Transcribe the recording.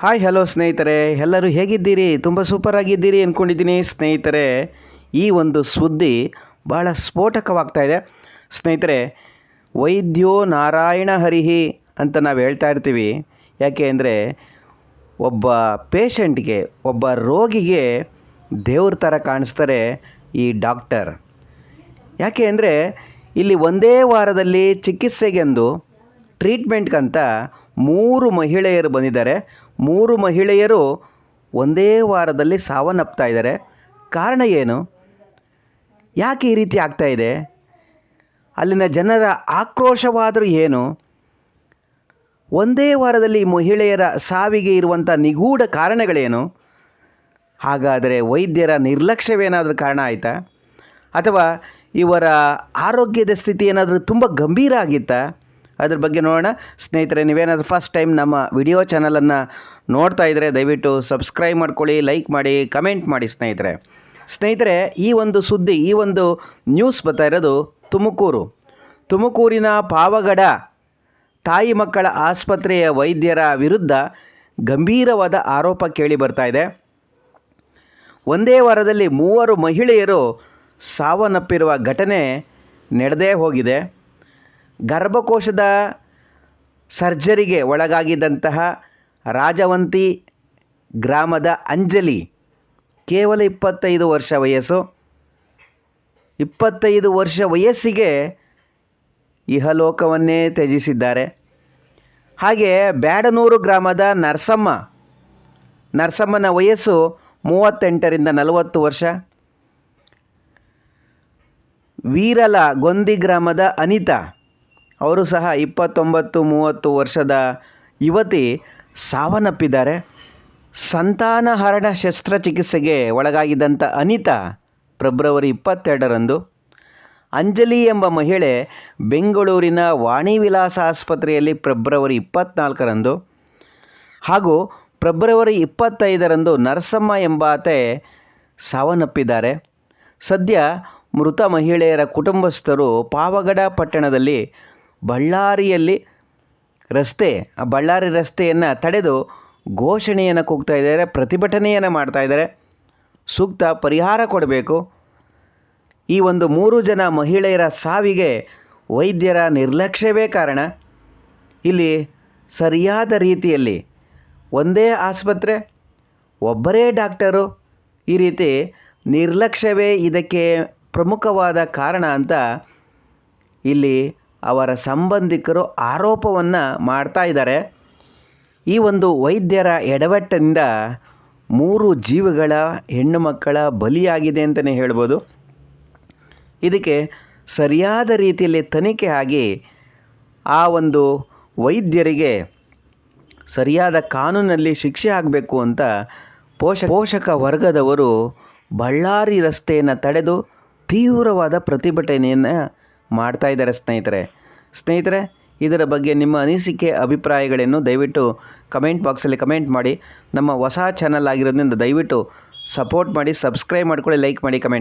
Hi hello ಸ್ನೇಹಿತರೆ. ಎಲ್ಲರೂ ಹೇಗಿದ್ದೀರಿ? ತುಂಬ ಸೂಪರ್ ಆಗಿದ್ದೀರಿ ಅಂದ್ಕೊಂಡಿದ್ದೀನಿ ಸ್ನೇಹಿತರೆ, ಈ ಒಂದು ಸುದ್ದಿ ಭಾಳ ಸ್ಫೋಟಕವಾಗ್ತಾ ಇದೆ. ಸ್ನೇಹಿತರೆ, ವೈದ್ಯೋ ನಾರಾಯಣ ಹರಿಹಿ ಅಂತ ನಾವು ಹೇಳ್ತಾ ಇರ್ತೀವಿ. ಯಾಕೆ ಅಂದರೆ, ಒಬ್ಬ ಪೇಷಂಟ್ಗೆ, ಒಬ್ಬ ರೋಗಿಗೆ ದೇವ್ರ ಥರ ಕಾಣಿಸ್ತಾರೆ ಈ ಡಾಕ್ಟರ್. ಯಾಕೆ ಅಂದರೆ, ಇಲ್ಲಿ ಒಂದೇ ವಾರದಲ್ಲಿ ಚಿಕಿತ್ಸೆಗೆಂದು ಟ್ರೀಟ್ಮೆಂಟ್ಗಂತ ಮೂರು ಮಹಿಳೆಯರು ಬಂದಿದ್ದಾರೆ. ಮೂರು ಮಹಿಳೆಯರು ಒಂದೇ ವಾರದಲ್ಲಿ ಸಾವನ್ನಪ್ತಾ ಇದ್ದಾರೆ. ಕಾರಣ ಏನು? ಯಾಕೆ ಈ ರೀತಿ ಆಗ್ತಾ ಇದೆ? ಅಲ್ಲಿನ ಜನರ ಆಕ್ರೋಶವಾದರೂ ಏನು? ಒಂದೇ ವಾರದಲ್ಲಿ ಮಹಿಳೆಯರ ಸಾವಿಗೆ ಇರುವಂಥ ನಿಗೂಢ ಕಾರಣಗಳೇನು? ಹಾಗಾದರೆ ವೈದ್ಯರ ನಿರ್ಲಕ್ಷ್ಯವೇನಾದರೂ ಕಾರಣ ಆಯಿತಾ? ಅಥವಾ ಇವರ ಆರೋಗ್ಯದ ಸ್ಥಿತಿ ಏನಾದರೂ ತುಂಬ ಗಂಭೀರ ಆಗಿತ್ತಾ? ಅದ್ರ ಬಗ್ಗೆ ನೋಡೋಣ. ಸ್ನೇಹಿತರೆ, ನೀವೇನಾದರೂ ಫಸ್ಟ್ ಟೈಮ್ ನಮ್ಮ ವಿಡಿಯೋ ಚಾನಲನ್ನು ನೋಡ್ತಾ ಇದ್ದರೆ ದಯವಿಟ್ಟು ಸಬ್ಸ್ಕ್ರೈಬ್ ಮಾಡ್ಕೊಳ್ಳಿ ಲೈಕ್ ಮಾಡಿ ಕಮೆಂಟ್ ಮಾಡಿ ಸ್ನೇಹಿತರೆ. ಸ್ನೇಹಿತರೆ, ಈ ಒಂದು ಸುದ್ದಿ, ಈ ಒಂದು ನ್ಯೂಸ್ ಬರ್ತಾ ಇರೋದು ತುಮಕೂರು. ತುಮಕೂರಿನ ಪಾವಗಡ ತಾಯಿ ಮಕ್ಕಳ ಆಸ್ಪತ್ರೆಯ ವೈದ್ಯರ ವಿರುದ್ಧ ಗಂಭೀರವಾದ ಆರೋಪ ಕೇಳಿ ಬರ್ತಾ ಇದೆ. ಒಂದೇ ವಾರದಲ್ಲಿ ಮೂವರು ಮಹಿಳೆಯರು ಸಾವನ್ನಪ್ಪಿರುವ ಘಟನೆ ನಡೆದೇ ಹೋಗಿದೆ. ಗರ್ಭಕೋಶದ ಸರ್ಜರಿಗೆ ಒಳಗಾಗಿದ್ದಂತಹ ರಾಜವಂತಿ ಗ್ರಾಮದ ಅಂಜಲಿ, ಕೇವಲ ಇಪ್ಪತ್ತೈದು ವರ್ಷ ವಯಸ್ಸು. ಇಪ್ಪತ್ತೈದು ವರ್ಷ ವಯಸ್ಸಿಗೆ ಇಹಲೋಕವನ್ನೇ ತ್ಯಜಿಸಿದ್ದಾರೆ. ಹಾಗೆ ಬ್ಯಾಡನೂರು ಗ್ರಾಮದ ನರಸಮ್ಮ, ನರಸಮ್ಮನ ವಯಸ್ಸು ಮೂವತ್ತೆಂಟರಿಂದ ನಲವತ್ತು ವರ್ಷ. ವೀರಲ ಗೊಂದಿ ಗ್ರಾಮದ ಅನಿತಾ ಅವರು ಸಹ ಇಪ್ಪತ್ತೊಂಬತ್ತು ಮೂವತ್ತು ವರ್ಷದ ಯುವತಿ ಸಾವನ್ನಪ್ಪಿದ್ದಾರೆ. ಸಂತಾನಹರಣ ಶಸ್ತ್ರಚಿಕಿತ್ಸೆಗೆ ಒಳಗಾಗಿದ್ದಂಥ ಅನಿತಾ ಫೆಬ್ರವರಿ ಇಪ್ಪತ್ತೆರಡರಂದು ಅಂಜಲಿ ಎಂಬ ಮಹಿಳೆ ಬೆಂಗಳೂರಿನ ವಾಣಿ ವಿಲಾಸ ಆಸ್ಪತ್ರೆಯಲ್ಲಿ ಫೆಬ್ರವರಿ ಇಪ್ಪತ್ತ್ನಾಲ್ಕರಂದು ಹಾಗೂ ಫೆಬ್ರವರಿ ಇಪ್ಪತ್ತೈದರಂದು ನರಸಮ್ಮ ಎಂಬಾತೆ ಸಾವನ್ನಪ್ಪಿದ್ದಾರೆ. ಸದ್ಯ ಮೃತ ಮಹಿಳೆಯರ ಕುಟುಂಬಸ್ಥರು ಪಾವಗಡ ಪಟ್ಟಣದಲ್ಲಿ ಬಳ್ಳಾರಿಯಲ್ಲಿ ರಸ್ತೆ, ಆ ಬಳ್ಳಾರಿ ರಸ್ತೆಯನ್ನು ತಡೆದು ಘೋಷಣೆಯನ್ನು ಕೂಗ್ತಾ ಇದ್ದಾರೆ, ಪ್ರತಿಭಟನೆಯನ್ನು ಮಾಡ್ತಾ ಇದ್ದಾರೆ. ಸೂಕ್ತ ಪರಿಹಾರ ಕೊಡಬೇಕು. ಈ ಒಂದು ಮೂರು ಜನ ಮಹಿಳೆಯರ ಸಾವಿಗೆ ವೈದ್ಯರ ನಿರ್ಲಕ್ಷ್ಯವೇ ಕಾರಣ. ಇಲ್ಲಿ ಸರಿಯಾದ ರೀತಿಯಲ್ಲಿ ಒಂದೇ ಆಸ್ಪತ್ರೆ, ಒಬ್ಬರೇ ಡಾಕ್ಟರು, ಈ ರೀತಿ ನಿರ್ಲಕ್ಷ್ಯವೇ ಇದಕ್ಕೆ ಪ್ರಮುಖವಾದ ಕಾರಣ ಅಂತ ಇಲ್ಲಿ ಅವರ ಸಂಬಂಧಿಕರು ಆರೋಪವನ್ನು ಮಾಡ್ತಾ ಇದ್ದಾರೆ. ಈ ಒಂದು ವೈದ್ಯರ ಎಡವಟ್ಟಿನಿಂದ ಮೂರು ಜೀವಗಳ ಹೆಣ್ಣು ಮಕ್ಕಳ ಬಲಿಯಾಗಿದೆ ಅಂತಲೇ ಹೇಳ್ಬೋದು. ಇದಕ್ಕೆ ಸರಿಯಾದ ರೀತಿಯಲ್ಲಿ ತನಿಖೆ ಆಗಿ ಆ ಒಂದು ವೈದ್ಯರಿಗೆ ಸರಿಯಾದ ಕಾನೂನಲ್ಲಿ ಶಿಕ್ಷೆ ಆಗಬೇಕು ಅಂತ ಪೋಷ ಪೋಷಕ ವರ್ಗದವರು ಬಳ್ಳಾರಿ ರಸ್ತೆಯನ್ನು ತಡೆದು ತೀವ್ರವಾದ ಪ್ರತಿಭಟನೆಯನ್ನು ಮಾಡ್ತಾ ಇದ್ದಾರೆ ಸ್ನೇಹಿತರೆ. ಸ್ನೇಹಿತರೆ, ಇದರ ಬಗ್ಗೆ ನಿಮ್ಮ ಅನಿಸಿಕೆ, ಅಭಿಪ್ರಾಯಗಳನ್ನು ದಯವಿಟ್ಟು ಕಮೆಂಟ್ ಬಾಕ್ಸಲ್ಲಿ ಕಮೆಂಟ್ ಮಾಡಿ. ನಮ್ಮ ಹೊಸ ಚಾನಲ್ ಆಗಿರೋದ್ರಿಂದ ದಯವಿಟ್ಟು ಸಪೋರ್ಟ್ ಮಾಡಿ, ಸಬ್ಸ್ಕ್ರೈಬ್ ಮಾಡ್ಕೊಳ್ಳಿ, ಲೈಕ್ ಮಾಡಿ, ಕಮೆಂಟ್